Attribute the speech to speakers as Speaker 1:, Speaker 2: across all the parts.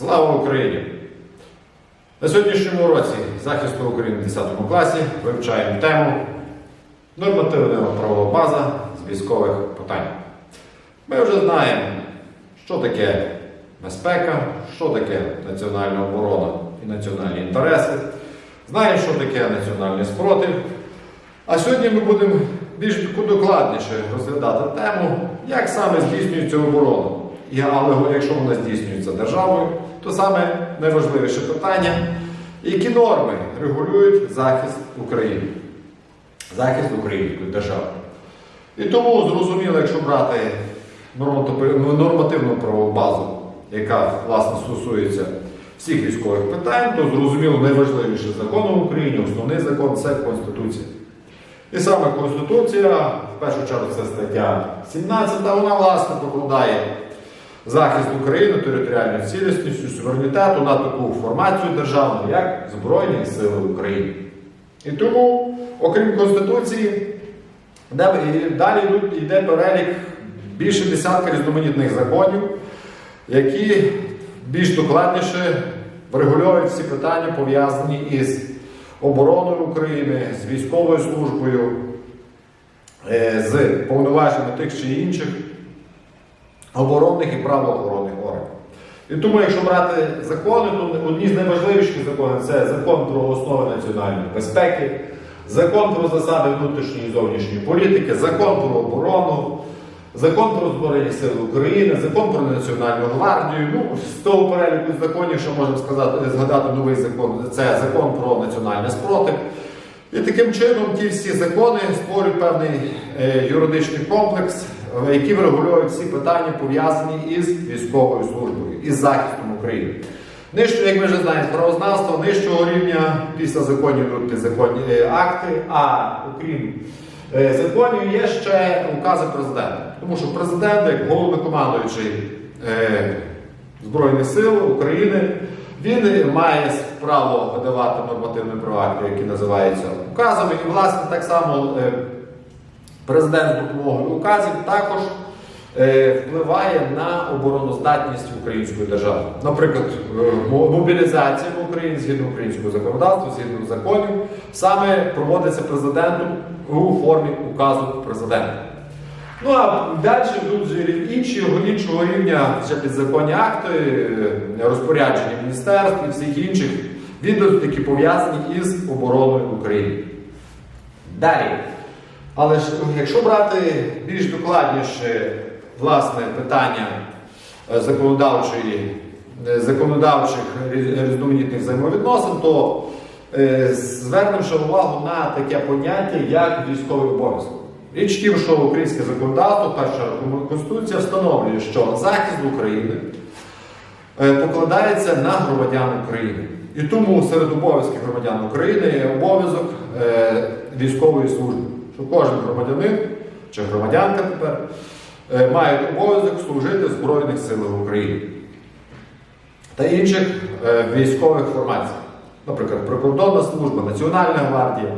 Speaker 1: Слава Україні! На сьогоднішньому уроці захисту України в 10 класі вивчаємо тему нормативна правова база з військових питань. Ми вже знаємо, що таке безпека, що таке національна оборона і національні інтереси. Знаємо, що таке національний спротив. А сьогодні ми будемо більш докладніше розглядати тему, як саме здійснюється оборона. Але якщо вона здійснюється державою, то саме найважливіше питання, які норми регулюють захист України, захист української держави. І тому зрозуміло, якщо брати нормативну правову базу, яка власне стосується всіх військових питань, то зрозуміло найважливіше законом України, основний закон це Конституція. І саме Конституція, в першу чергу, це стаття 17, вона власне покладає захист України територіальної цілісності, суверенітету на таку формацію державну, як Збройні Сили України. І тому, окрім Конституції, далі йде перелік більше десятка різноманітних законів, які більш докладніше врегульовують всі питання, пов'язані із обороною України, з військовою службою, е, з повноваженнями тих чи інших оборонних і правоохоронних органів. І тому, якщо брати закони, то одні з найважливіших законів це закон про основи національної безпеки, закон про засади внутрішньої і зовнішньої політики, закон про оборону, закон про Збройні Сили України, закон про Національну гвардію. Ну, з того переліку законів, що можемо сказати, згадати новий закон, це закон про національний спротив. І таким чином ті всі закони створюють певний е, юридичний комплекс, е, який врегулює всі питання, пов'язані із військовою службою, із захистом України. Нижче, як ми вже знаємо, правознавство нижчого рівня після законів йдуть підзаконні е, акти, а окрім е, законів є ще укази президента. Тому що президент, як головнокомандуючий Збройних сил України, він має право видавати нормативні права, які називаються указами. І, власне, так само президент допомогою указів також е, впливає на обороноздатність української держави. Наприклад, е, мобілізація в Україні згідно українського законодавства, згідно законів, саме проводиться президентом у формі указу президента. Ну а далі йдуть вже інші, іншого рівня ще підзаконні акти, е, розпорядження міністерств і всіх інших відомств, які пов'язані із обороною України. Далі. Але ж якщо брати більш докладніше власне питання е, законодавчої, е, законодавчих різ- різноманітних взаємовідносин, то е, звернемо увагу на таке поняття, як військовий обов'язок. Річ тім, що українське законодавство, перша Конституція встановлює, що захист України покладається на громадян України. І тому серед обов'язків громадян України є обов'язок військової служби, що кожен громадянин чи громадянка тепер е, має обов'язок служити в Збройних силах України та інших е, військових формацій. Наприклад, прикордонна служба, Національна гвардія.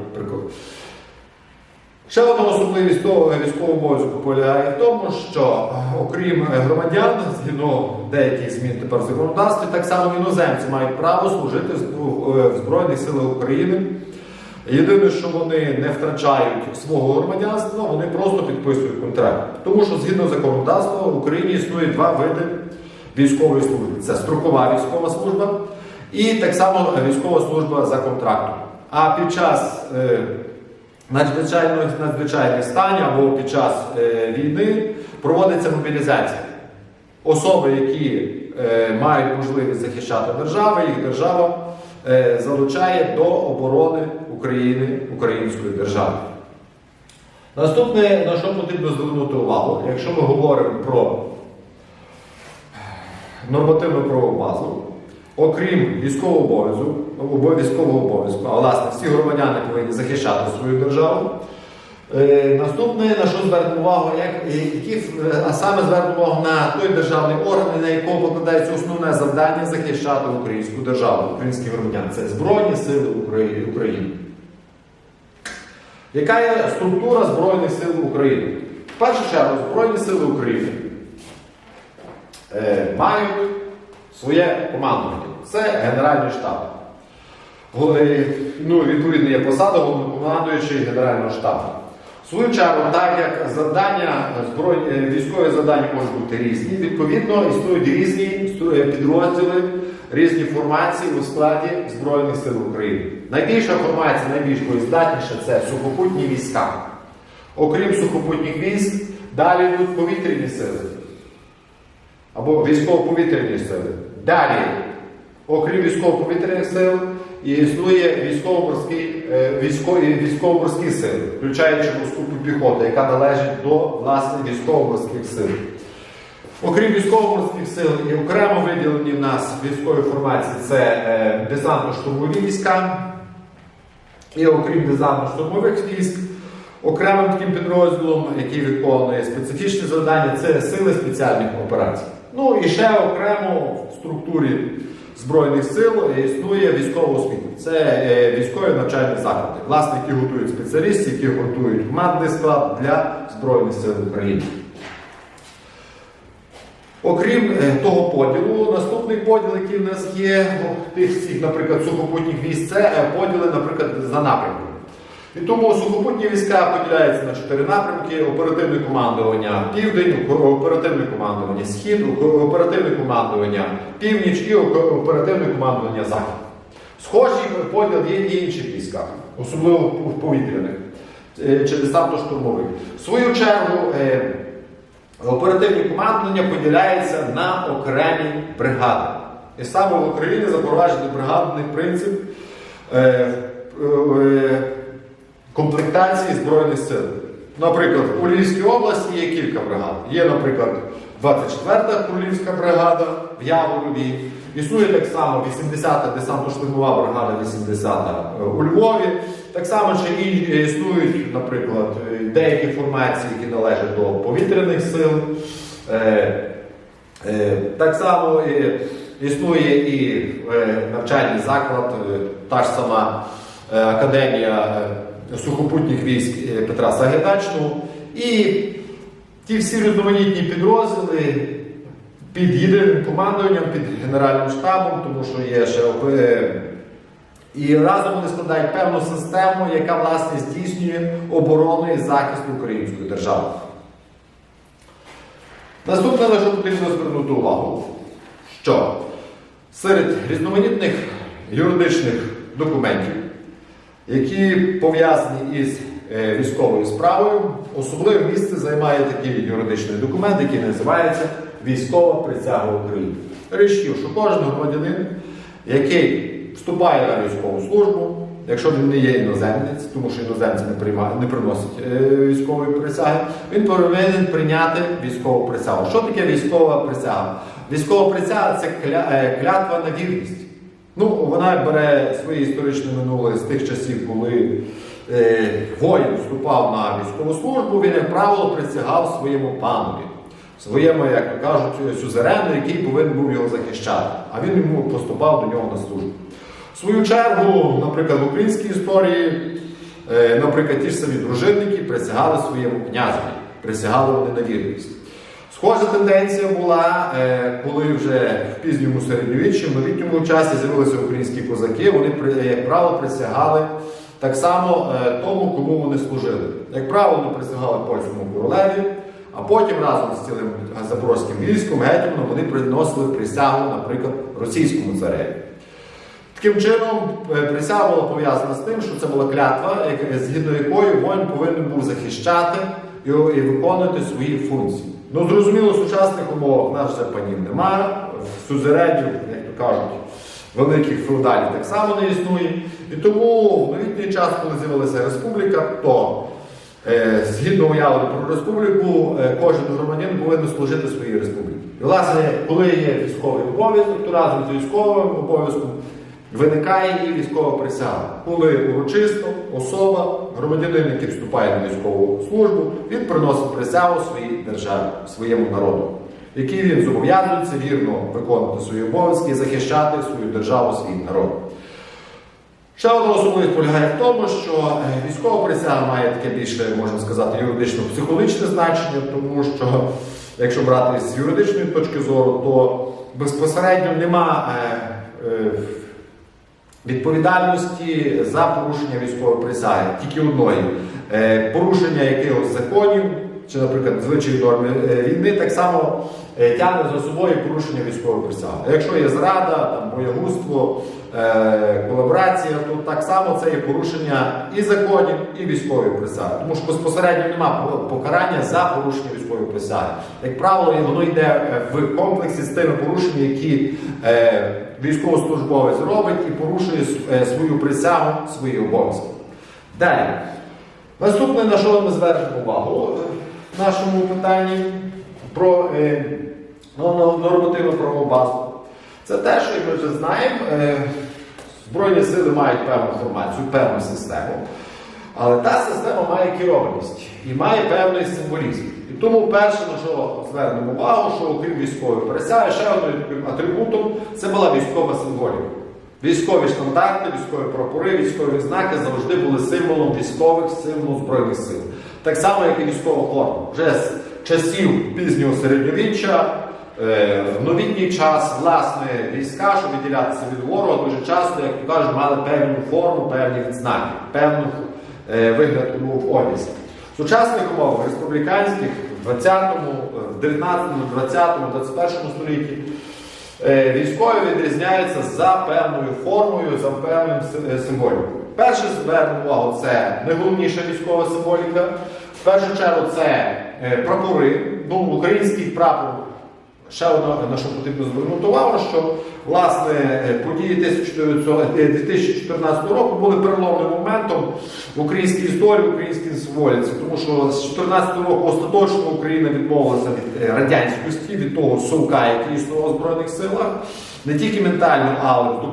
Speaker 1: Ще одна особливість того військового обов'язку полягає в тому, що окрім е, громадян, згідно деяких змін тепер в законодавстві, так само іноземці мають право служити в Збройних силах України. Єдине, що вони не втрачають свого громадянства, вони просто підписують контракт. Тому що згідно законодавства в Україні існує два види військової служби: це строкова військова служба і так само військова служба за контрактом. А під час е, надзвичайних надзвичайних стані або під час е, війни проводиться мобілізація. Особи, які е, мають можливість захищати державу, їх держава залучає до оборони України, української держави. Наступне, на що потрібно звернути увагу, якщо ми говоримо про нормативну правову базу, окрім військового обов'язку, обов'язкового обов'язку, а власне всі громадяни повинні захищати свою державу. Е, Наступне, на що звернемо увагу, як, які, е, а саме звернемо увагу на той державний орган, на якого покладається основне завдання захищати українську державу, українських громадян. Це Збройні Сили Украї- України. Яка є структура Збройних сил України? В першу чергу, Збройні сили України е, мають своє командування. Це Генеральний штаб. Е, Ну, відповідно, є посада головнокомандуючий Генерального штабу. Свою чергу, так як завдання е, військові завдання можуть бути різні, відповідно існують різні е, підрозділи, різні формації у складі Збройних сил України. Найбільша формація, найбільш боєздатніша це сухопутні війська. Окрім сухопутніх військ, далі йдуть повітряні сили або військово-повітряні сили. Далі, окрім військово-повітряних сил, існує військово-морські е, військово-морські сили, включаючи морську піхоту, яка належить до власне військово-морських сил. Окрім військово-морських сил і окремо виділені в нас військові формації це е, десантно-штурмові війська. І окрім десантно-штурмових військ, окремим таким підрозділом, який виконує специфічні завдання, це сили спеціальних операцій. Ну і ще окремо в структурі Збройних сил існує військова освіта. Це е, військові навчальні заклади, власне, які готують спеціалістів, які готують командний склад для Збройних сил України. Окрім е, того поділу, наступний поділ, який в нас є, тих всіх, наприклад, сухопутніх військ, це е, поділи, наприклад, за напрямками. І тому сухопутні війська поділяються на чотири напрямки: оперативне командування Південь, оперативне командування Схід, оперативне командування Північ і оперативне командування Захід. Схожий поділ є і в інших військах, особливо в повітряних е, чи десантно-штурмових. В свою чергу. е, Оперативні командування поділяється на окремі бригади. І саме в Україні запроваджений бригадний принцип е, комплектації Збройних сил. Наприклад, у Львівській області є кілька бригад. Є, наприклад, 24-та Курлівська бригада в Яворові. Існує так само 80-та десантно-штурмова бригада, 80-та у Львові. Так само ще і існують, наприклад, деякі формації, які належать до повітряних сил. Е, е, Так само е, існує і е, навчальний заклад, е, та ж сама е, академія е, сухопутніх військ е, Петра Сагайдачного. І ті всі різноманітні підрозділи під єдиним командуванням, під Генеральним штабом, тому що є ще е, і разом вони складають певну систему, яка власне здійснює оборону і захист української держави. Наступне, на що потрібно звернути увагу, що серед різноманітних юридичних документів, які пов'язані із е, військовою справою, особливе місце займає такий юридичний документ, який називається Військова присяга України. Річ що кожен громадянин, який вступає на військову службу, якщо він не є іноземець, тому що іноземці не, приймають, не приносять е, військової присяги, він повинен прийняти військову присягу. Що таке військова присяга? Військова присяга це е, клятва на вірність. Ну, вона бере своє історичне минуле з тих часів, коли е, воїн вступав на військову службу, він, як правило, присягав своєму панові, своєму, як кажуть, сюзерену, який повинен був його захищати, а він йому поступав до нього на службу. В свою чергу, наприклад, в українській історії, е, наприклад, ті ж самі дружинники присягали своєму князеві, присягали вони на вірність. Схожа тенденція була, е, коли вже в пізньому середньовіччі, в новітньому часі з'явилися українські козаки, вони, як правило, присягали так само е, тому, кому вони служили. Як правило, вони присягали польському королеві, а потім разом з цілим запорозьким військом, гетьманом, вони приносили присягу, наприклад, російському цареві. Таким чином, е, присяга була пов'язана з тим, що це була клятва, згідно якої воїн повинен був захищати і, і виконувати свої функції. Ну, зрозуміло, в сучасних умовах нас вже панів немає, сузередів, як то кажуть, великих феодалів так само не існує. І тому в новітній час, коли з'явилася республіка, то е, згідно уяви про республіку, е, кожен громадянин повинен служити своїй республіці. І, власне, коли є військовий обов'язок, то разом з військовим обов'язком виникає і військова присяга, коли урочисто особа, громадянин, який вступає на військову службу, він приносить присягу своїй державі, своєму народу, який він зобов'язується вірно виконувати свої обов'язки і захищати свою державу, свій народ. Ще одна особливість полягає в тому, що е, військова присяга має таке більше, можна сказати, юридично-психологічне значення, тому що, якщо брати з юридичної точки зору, то безпосередньо нема е, е, відповідальності за порушення військової присяги, тільки одної. Е, порушення якихось законів, чи, наприклад, звичайні норми е, війни, так само е, тягне за собою порушення військової присяги. Якщо є зрада, там, боягузтво, колаборація, то так само це є порушення і законів, і військової присяги. Тому що безпосередньо немає покарання за порушення військової присяги. Як правило, воно йде е, в комплексі з тими порушеннями, які е, військовослужбовець робить і порушує е, свою присягу, свої обов'язки. Далі. Наступне, на що ми звернемо увагу в нашому питанні про е, ну, нормативну правову базу. Це те, що як ми вже знаємо, е, Збройні сили мають певну інформацію, певну систему. Але та система має керованість і має певний символізм. І тому перше, на що звернемо увагу, що окрім військової присяги, ще одним атрибутом це була військова символіка. Військові штандарти, військові прапори, військові знаки завжди були символом військових, символом Збройних сил. Так само, як і військова форма. Вже з часів пізнього середньовіччя, в новітній час, власне, війська, щоб відділятися від ворога, дуже часто, як то кажуть, мали певну форму, певні відзнаки, певну е, вигляд у одязі. В сучасних умовах республіканських в 20-му, 19-му, 20-му, 21-му столітті Е, Військові відрізняються за певною формою, за певним си- е, символікою. Перше звернемо увагу, це найголовніша військова символіка. В першу чергу це е, прапори. Ну, український прапор. Ще одне, на що потрібно звернути увагу, що власне події 1900 е, 2014 року були переломним моментом в українській історії, в українській символіці, тому що з 2014 року остаточно Україна відмовилася від е, радянськості, від того совка, який існував у Збройних силах, не тільки ментально, але в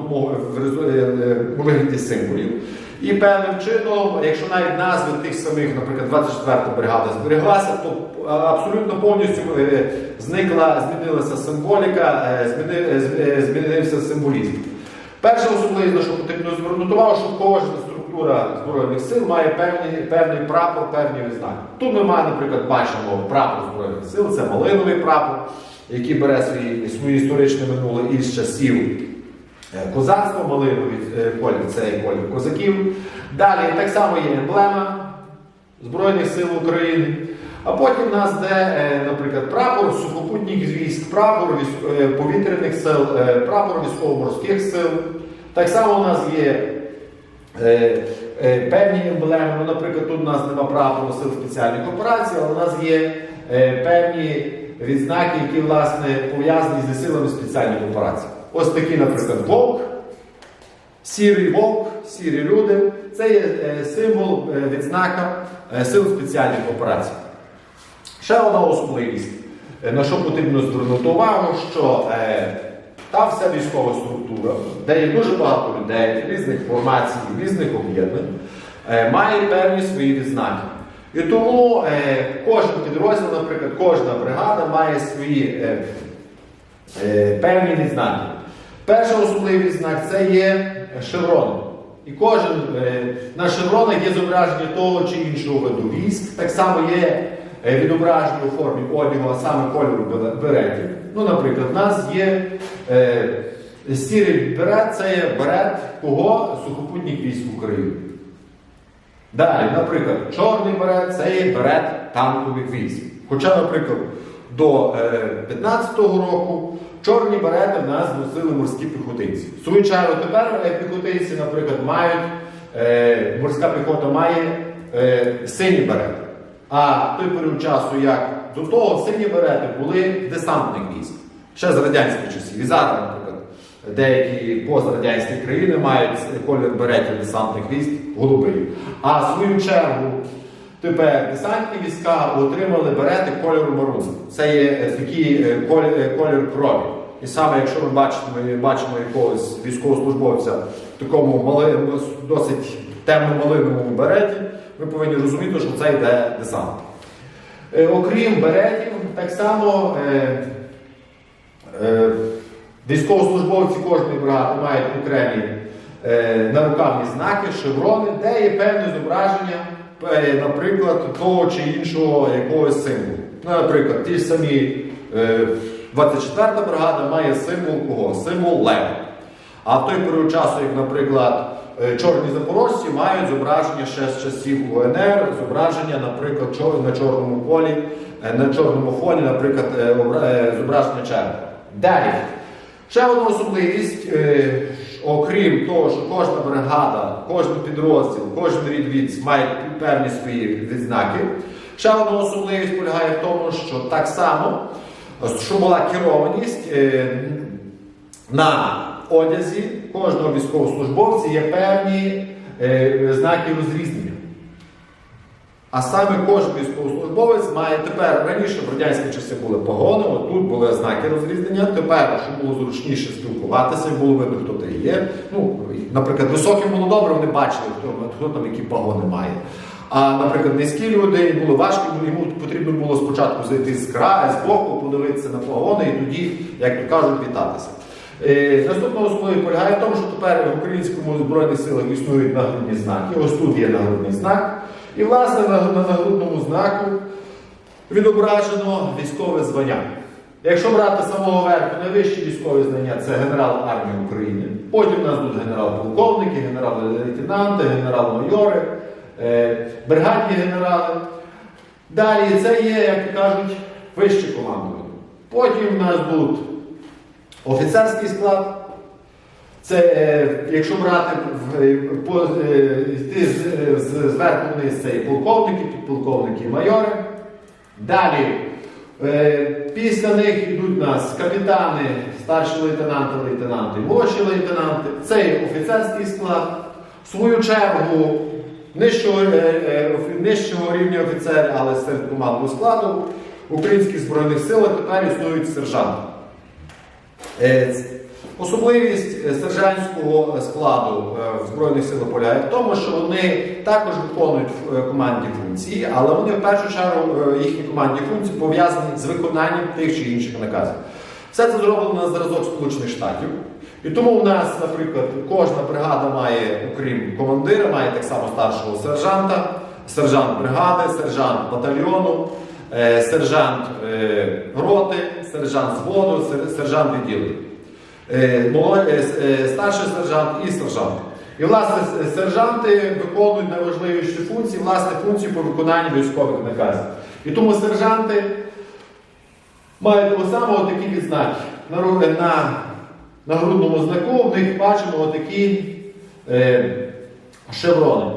Speaker 1: в е, вигляді символів. І певним чином, якщо навіть назви тих самих, наприклад, 24-та бригада збереглася, то абсолютно повністю е, зникла, змінилася символіка, е, е, змінився символізм. Перша особливість, на що потрібно звернути увагу, що кожна структура Збройних сил має певний, певний прапор, певні відзнаки. Тут маємо, наприклад, бачимо прапор Збройних сил, це малиновий прапор, який бере свої, своє історичне минуле із часів Козацтво, малиновий е, колір це є колір козаків. Далі так само є емблема Збройних сил України. А потім в нас де, е, наприклад, прапор сухопутніх військ, прапор е, повітряних сил, е, прапор військово-морських сил. Так само у нас є е, е, певні емблеми. Ну, наприклад, тут у нас нема прапору сил спеціальних операцій, але у нас є е, певні відзнаки, які власне пов'язані зі силами спеціальних операцій. Ось такі, наприклад, вовк, сірий вовк, сірі люди. Це є е, символ е, відзнака е, сил спеціальних операцій. Ще одна особливість, на що потрібно звернути увагу, що та вся військова структура, де є дуже багато людей, різних формацій, різних об'єднань, має певні свої відзнаки. І тому кожен підрозділ, наприклад, кожна бригада має свої певні відзнаки. Перша особливість знак це є шеврон. І кожен е, на шевронах є зображення того чи іншого виду військ. Так само є е, відображення у формі одягу, а саме кольору беретів. Ну, наприклад, в нас є е, сірий берет, це є берет кого сухопутніх військ України. Далі, наприклад, чорний берет це є берет танкових військ. Хоча, наприклад, до 15-го року чорні берети в нас носили морські піхотинці. В свою чергу тепер е, піхотинці, наприклад, мають, е, морська піхота має е, сині берети. А той період часу, як до того, сині берети були десантних військ. Ще з радянських часів. І зараз, наприклад, деякі пострадянські країни мають колір беретів десантних військ голубий. А в свою чергу тепер десантні війська отримали берети кольору марун. Це є е, такий е, колір, е, крові. І саме якщо ми бачимо, бачимо якогось військовослужбовця в такому мали, досить темно-малиновому береті, ми повинні розуміти, що це йде десант. Окрім беретів, так само е, е, військовослужбовці кожної бригади мають окремі е, нарукавні знаки, шеврони, де є певне зображення, наприклад, того чи іншого якогось символу. Ну, наприклад, ті ж самі е, 24-та бригада має символ кого? Символ лева. А в той період часу, як, наприклад, е, чорні запорожці мають зображення ще з часів УНР, зображення, наприклад, на чорному полі, е, на чорному фоні, наприклад, е, обра- е, зображення черепа. Далі. Ще одна особливість, е, окрім того, що кожна бригада, кожен підрозділ, кожен рідвіць має певні свої відзнаки. Ще одна особливість полягає в тому, що так само, що була керованість е, на одязі кожного військовослужбовця є певні е, знаки розрізнення. А саме кожен військовослужбовець має тепер раніше в радянські часи були погони, тут були знаки розрізнення. Тепер, щоб було зручніше спілкуватися, було видно, хто ти є. Ну, наприклад, високим було добре, вони бачили, хто, хто там які погони має. А, наприклад, низькі люди було важко, йому потрібно було спочатку зайти з краю, з боку, подивитися на погони і тоді, як то кажуть, вітатися. Е, Наступна особливість полягає в тому, що тепер в українському збройних силах існують нагрудні знаки. Ось тут є нагрудний знак. І, власне, на, на нагрудному знаку відображено військове звання. Якщо брати самого верху, найвищі військові звання це генерал армії України. Потім у нас будуть генерал-полковники, генерал-лейтенанти, генерал-майори, бригадні генерали. Далі це є, як кажуть, вище командування. Потім у нас будуть офіцерський склад. Це, е, якщо брати в- е, е, йти е, зверху вниз, це і полковники, підполковники, і майори. Далі, е, після них йдуть нас капітани, старші лейтенанти, лейтенанти, молодші лейтенанти. Це офіцерський склад. В свою чергу нижчого, е, е, нижчого рівня офіцери, але серед командного складу українських збройних силах тепер існують сержанти. Е, Особливість сержантського складу в Збройних силах полягає в тому, що вони також виконують командні функції, але вони в першу чергу їхні командні функції пов'язані з виконанням тих чи інших наказів. Все це зроблено на зразок Сполучених Штатів. І тому в нас, наприклад, кожна бригада має, окрім командира, має так само старшого сержанта, сержант бригади, сержант батальйону, е, сержант е, роти, сержант зводу, сержант відділення. Е, старший сержант і сержант. І, власне, сержанти виконують найважливіші функції, власне, функції по виконанню військових наказів. І тому сержанти мають того самого такі відзнаки. На, на, грудному знаку в них бачимо такі е, шеврони.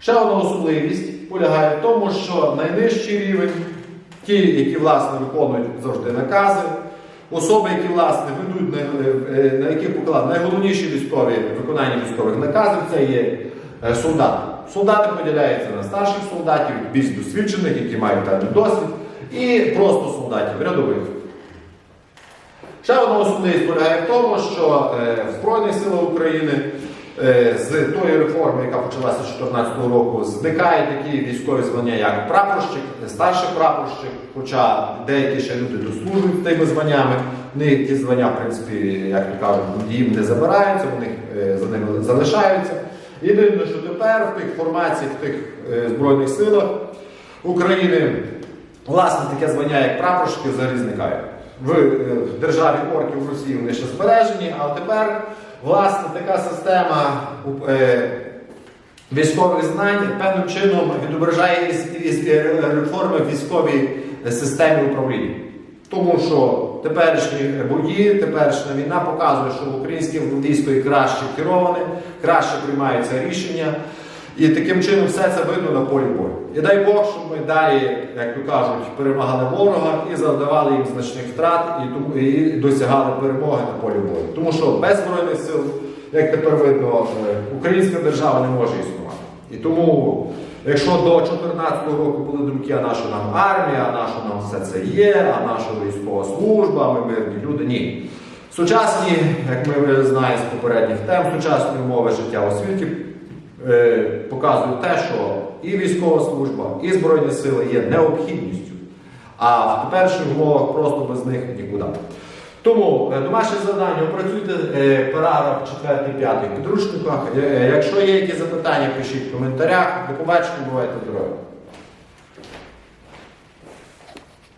Speaker 1: Ще одна особливість полягає в тому, що найнижчий рівень, ті, які власне виконують завжди накази, особи, які власне ведуть, на, е, на яких покладені найголовніші військові виконання військових наказів, це є е, солдати. Солдати поділяються на старших солдатів, більш досвідчених, які мають певний досвід, і просто солдатів, рядових. Ще одна особливість полягає в тому, що е, в Збройних силах України е, з тої реформи, яка почалася з 2014 року, зникають такі військові звання, як прапорщик, старший прапорщик, хоча деякі ще люди дослужують тими званнями. Вони ті звання, в принципі, як кажуть, їм не забираються, вони е, за ними залишаються. Єдине, що тепер в тих формаціях, в тих Збройних силах України, власне, таке звання, як прапорщики, взагалі зникає. В е, державі орків в Росії вони ще збережені, а тепер, власне, така система е, військових знань певним чином відображає е, реформи в військовій системі управління. Тому що теперішні бої, теперішня війна показує, що українське військо краще кероване, краще приймаються рішення. І таким чином все це видно на полі бою. І дай Бог, щоб ми далі, як то кажуть, перемагали ворога і завдавали їм значних втрат, і, і досягали перемоги на полі бою. Тому що без збройних сил, як тепер видно, українська держава не може існувати. І тому, якщо до 2014 року були думки, а наша нам армія, а наша нам все це є, а наша військова служба, ми мирні люди, ні. Сучасні, як ми знаємо з попередніх тем, сучасні умови життя у світі показують те, що і військова служба, і Збройні сили є необхідністю. А в перших умовах просто без них нікуди. Тому е, домашнє завдання опрацюйте е, параграф 4-5 підручниках. Е, Якщо є якісь запитання, пишіть в коментарях. До побачення, бувайте здорові!